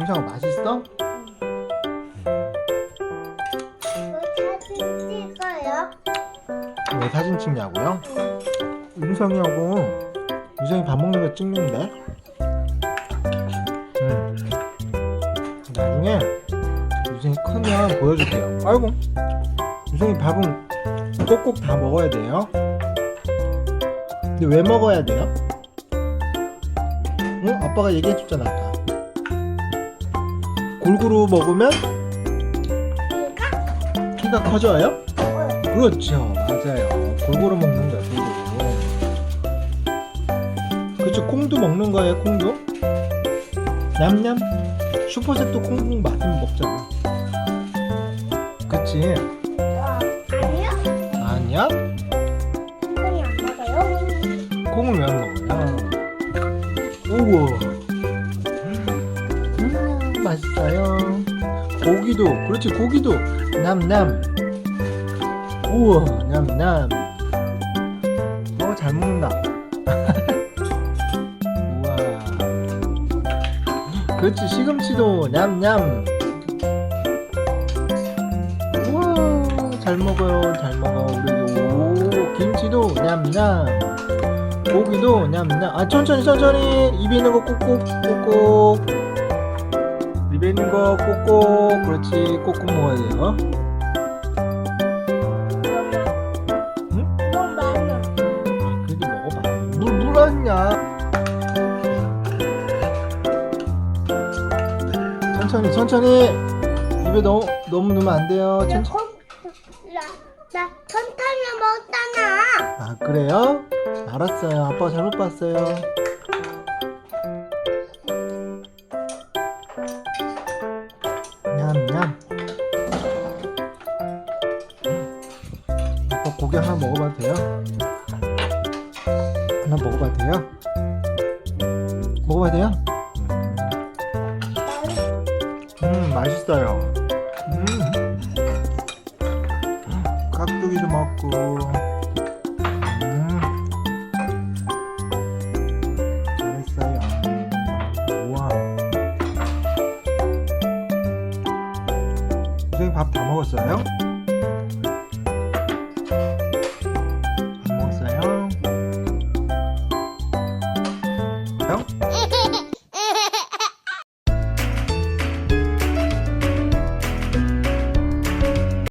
천천아 맛있어? 사진 찍어요? 왜 사진 찍냐고요? 윤성이하고 유성이 밥 먹는 거 찍는데 음. 나중에 유성이 크면 보여줄게요 아이고 유성이 밥은 꼭꼭 다 먹어야 돼요 근데 왜 먹어야 돼요? 응? 아빠가 얘기해줬잖아 아까 골고루 먹으면? 키가 커져요? 어. 그렇죠 맞아요 골고루 먹는 거야 골고루 그쵸 콩도 먹는 거예요 콩도 냠냠 슈퍼셋도 콩 맛있으면 먹잖아 그치 어, 아니요? 아니야? 이건이 안 먹어요? 콩을 왜 안 먹어요? 우와 음 맛있어요. 고기도 그렇지 고기도. 남남 우와 냠냠. 어잘 먹는다. 우와. 그렇지 시금치도 냠냠. 우와 잘 먹어요 잘 먹어 우리 오 김치도 냠냠. 고기도 냠냠. 아 천천히 천천히. 입에 있는 거 꼭꼭 꼭꼭 입에 있는 거 꼭꼭 그렇지 꼭꼭 먹어야 돼요 응? 너무 많아. 아, 그래도 먹어봐 물 물었냐 천천히 천천히 입에 너무 너무 넣으면 안 돼요 나, 천천히 콩, 나, 나 천천히 먹잖아. 아 그래요? 알았어요 아빠가 잘못 봤어요 냠냠 아빠 고기 하나 먹어봐도 돼요? 하나 먹어봐도 돼요? 먹어봐도 돼요? 음 맛있어요 음 깍두기도 먹고 선생님 밥다 먹었어요?